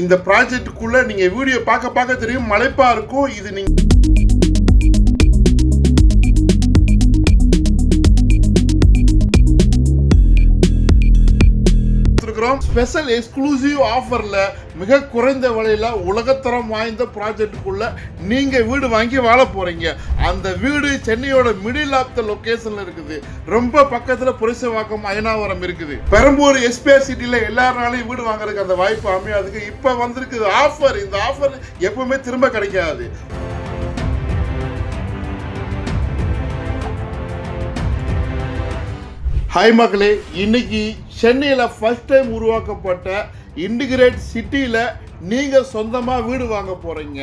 இந்த ப்ராஜெக்ட்டுக்குள்ள நீங்க வீடியோ பார்க்க பார்க்க தெரியும். மலைப்பா இருக்கும். இது நீங்க ஸ்பெஷல் எக்ஸ்க்ளூசிவ் ஆஃபர்ல மிக குறைந்த விலையில் உலகத்தரம் வாய்ந்த ப்ராஜெக்டுக்குள்ளே நீங்கள் வீடு வாங்கி வாழ போகிறீங்க அந்த வீடு சென்னையோட மிடில் ஆஃப் த லொக்கேஷனில் இருக்குது. ரொம்ப பக்கத்தில் புரிசவாக்கம் அயனாவரம் இருக்குது. பெரம்பூர் எஸ்பிஆர் சிட்டியில் எல்லாருனாலையும் வீடு வாங்குறதுக்கு அந்த வாய்ப்பு அமையாதுக்கு இப்போ வந்திருக்குது ஆஃபர் இந்த ஆஃபர் எப்பவுமே திரும்ப கிடைக்காது. ஹாய் மக்களே இன்னைக்கு சென்னையில் ஃபஸ்ட் டைம் உருவாக்கப்பட்ட இன்டிகிரேட் சிட்டியில் நீங்கள் சொந்தமாக வீடு வாங்க போகிறீங்க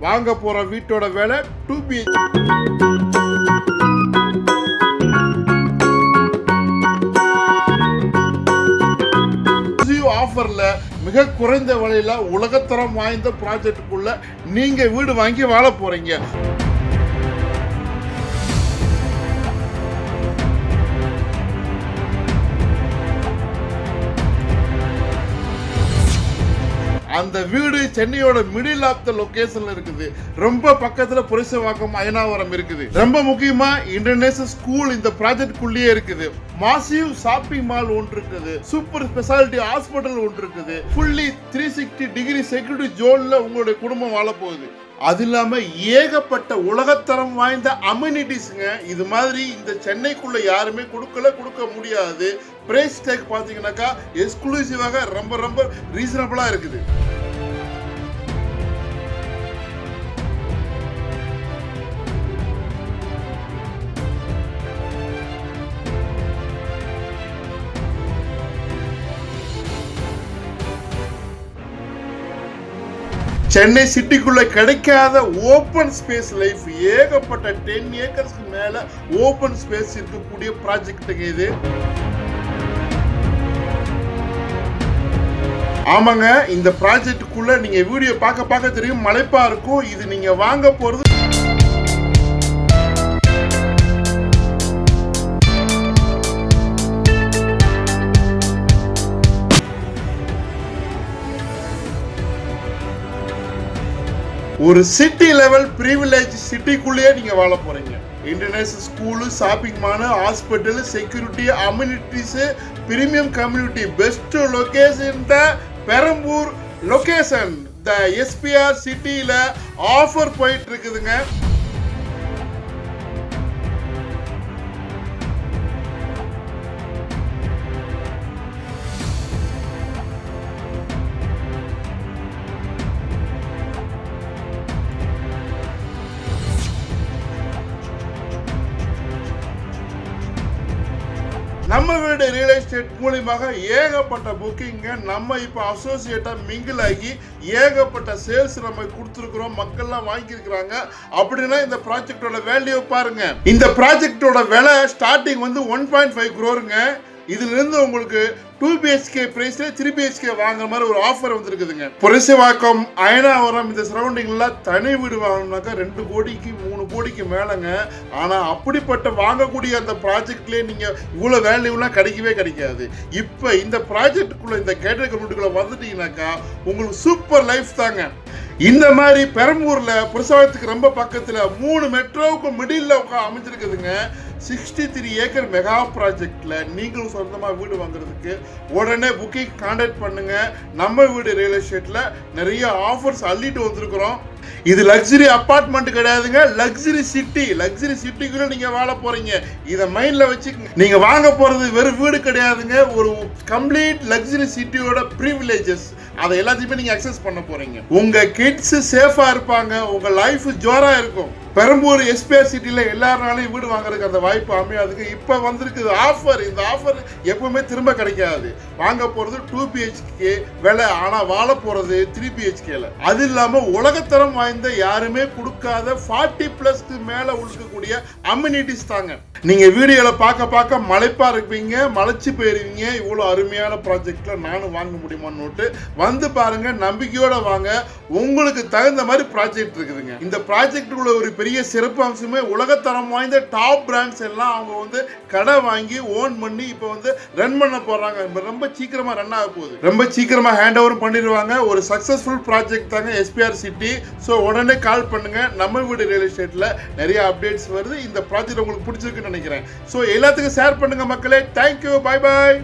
வாங்க போகிற வீட்டோட விலை டூ பிஹெச் ஆஃபரில் மிக குறைந்த விலையில் உலகத்தரம் வாய்ந்த ப்ராஜெக்டுக்குள்ளே நீங்கள் வீடு வாங்கி வாழ போகிறீங்க அந்த வீடு சென்னையோட மிடில் ஆஃப் த லொக்கேஷன்ல இருக்குது. ரொம்ப பக்கத்துல புரிசவாக்கம் அயனாவரம் இருக்குது. ரொம்ப முக்கியமா இன்டர்நேஷனல் ஸ்கூல் இந்த ப்ராஜெக்ட் குள்ளேயே இருக்குது. மாசிவ் ஷாப்பிங் மால் ஒன்று இருக்குது. சூப்பர் ஸ்பெஷாலிட்டி ஹாஸ்பிட்டல் ஒன்று இருக்குது. Fully three sixty degree security ஜோன்ல உங்களுடைய குடும்பம் வாழ போகுது அது இல்லாம ஏகப்பட்ட உலகத்தரம் வாய்ந்த அம்யூனிட்டிஸ்ங்க இது மாதிரி இந்த சென்னைக்குள்ள யாருமே கொடுக்கல கொடுக்க முடியாது. பிரைஸ் டேக் பார்த்தீங்கன்னாக்கா எக்ஸ்க்ளூசிவாக ரொம்ப ரொம்ப ரீசனபிளாக இருக்குது. சென்னை சிட்டிக்குள்ள கிடைக்காத ஓப்பன் ஸ்பேஸ் லைஃப் ஏகப்பட்ட டென் ஏக்கர்ஸ்க்கு மேல ஓப்பன் ஸ்பேஸ் இருக்கக்கூடிய ப்ராஜெக்ட்டுங்க இது. ஆமாங்க இந்த ப்ராஜெக்டுக்குள்ள நீங்க வீடியோ பார்க்க பார்க்க தெரியும் மலைப்பா இருக்கும். இது நீங்க வாங்க போறது ஒரு சிட்டி லெவல் ப்ரிவிலேஜ் சிட்டிக்குள்ளேயே நீங்கள் வாழ போகிறீங்க international school shopping mall hospital security amenities premium community best location த பெரம்பூர் லொக்கேஷன் த எஸ்பிஆர் சிட்டியில் ஆஃபர் போயிட்டு இருக்குதுங்க. நம்ம வீடு ரியல் எஸ்டேட் மூலியமாக ஏகப்பட்ட புக்கிங்க நம்ம இப்போ அசோசியேட்டாக மிங்கிள் ஆகி ஏகப்பட்ட சேல்ஸ் நம்ம கொடுத்துருக்குறோம். மக்கள்லாம் வாங்கியிருக்கிறாங்க. அப்படின்னா இந்த ப்ராஜெக்டோட வேல்யூ பாருங்க. இந்த ப்ராஜெக்டோட விலை ஸ்டார்டிங் வந்து ஒன் பாயிண்ட் ஃபைவ் க்ரோருங்க இதிலிருந்து உங்களுக்கு டூ பிஹெச்கே பிரைஸ்ல த்ரீ பிஹெச்கே வாங்குற மாதிரி ஒரு ஆஃபர் வந்துருக்குதுங்க. புரசிவாக்கம் அயனாவரம் இந்த சரௌண்டிங்ல தனி வீடு வாங்கணும்னாக்கா ரெண்டு கோடிக்கு மூணு கோடிக்கு மேலங்க. ஆனா அப்படிப்பட்ட வாங்கக்கூடிய அந்த ப்ராஜெக்ட்லேயே நீங்க இவ்வளோ வேல்யூலாம் கிடைக்கவே கிடைக்காது. இப்போ இந்த ப்ராஜெக்டுக்குள்ள இந்த கேட்டரி கம்யூனிட்டிக்குள்ள வந்துட்டீங்கன்னாக்கா உங்களுக்கு சூப்பர் லைஃப் தாங்க. இந்த மாதிரி பெரம்பூரில் புரசவத்துக்கு ரொம்ப பக்கத்தில் மூணு மெட்ரோவுக்கு மிடில் அமைஞ்சிருக்குதுங்க. சிக்ஸ்டி த்ரீ ஏக்கர் மெகா ப்ராஜெக்டில் நீங்களும் சொந்தமாக வீடு வாங்குறதுக்கு உடனே புக்கிங் கான்டாக்ட் பண்ணுங்கள் நம்ம வீடு ரியல் எஸ்டேட்டில் நிறைய ஆஃபர்ஸ் அள்ளிட்டு வந்திருக்கிறோம். இது லக்ஸரி அப்பார்ட்மெண்ட் கிடையாதுங்க. லக்ஸரி சிட்டி லக்ஸரி சிட்டிக்குள்ள நீங்க வாழ போறீங்க. இதை மைண்ட்ல வச்சு நீங்க வாங்க போறது வெறும் வீடு கிடையாதுங்க. ஒரு கம்ப்ளீட் லக்ஸரி சிட்டியோட ப்ரிவிலேஜஸ் அதை எல்லாத்தையுமே நீங்க அக்சஸ் பண்ண போறீங்க. உங்க கிட்ஸ் சேஃபா இருப்பாங்க. உங்க லைஃப் ஜோரா இருக்கும். பெரம்பூர் எஸ்பிஆர் சிட்டியில் எல்லாருனாலையும் வீடு வாங்குறதுக்கு அந்த வாய்ப்பு அமையாதுக்கு இப்போ வந்திருக்குது ஆஃபர் இந்த ஆஃபர் எப்பவுமே திரும்ப கிடைக்காது. வாங்க போகிறது டூ பிஹெச்கே விலை. ஆனால் வாழ போகிறது த்ரீ பிஹெச்கேல அது இல்லாமல் உலகத்தரம் வாய்ந்த யாருமே கொடுக்காத ஃபார்ட்டி ப்ளஸ்க்கு மேலே உழுக்கக்கூடிய அம்யூனிட்டிஸ் தாங்க. நீங்கள் வீடியோவில் பார்க்க பார்க்க மலைப்பாக இருப்பீங்க. மலைச்சு போயிருவீங்க. இவ்வளோ அருமையான ப்ராஜெக்டில் நானும் வாங்க முடியுமான்னு வந்து பாருங்கள் நம்பிக்கையோடு வாங்க. உங்களுக்கு தகுந்த மாதிரி ப்ராஜெக்ட் இருக்குதுங்க. இந்த ப்ராஜெக்டுக்குள்ள ஒரு பெரிய பெரிய சிறப்பு அம்சமே உலகத்தரம் வாய்ந்த டாப் பிராண்ட்ஸ் எல்லாம் அவங்க வந்து கடை வாங்கி ஓன் பண்ணி இப்போ வந்து ரன் பண்ண போறாங்க. ரொம்ப சீக்கிரமா ரன் ஆக போகுது. ரொம்ப சீக்கிரமா ஹேண்ட் ஓவர் பண்ணிடுவாங்க. ஒரு சக்சஸ்ஃபுல் ப்ராஜெக்ட் தாங்க எஸ்பிஆர் சிட்டி ஸோ உடனே கால் பண்ணுங்க. நம்ம வீடு ரியல் எஸ்டேட்ல நிறைய அப்டேட்ஸ் வருது. இந்த ப்ராஜெக்ட் உங்களுக்கு பிடிச்சிருக்குன்னு நினைக்கிறேன். ஸோ எல்லாத்துக்கும் ஷேர் பண்ணுங்க மக்களே. தேங்க்யூ பாய் பாய்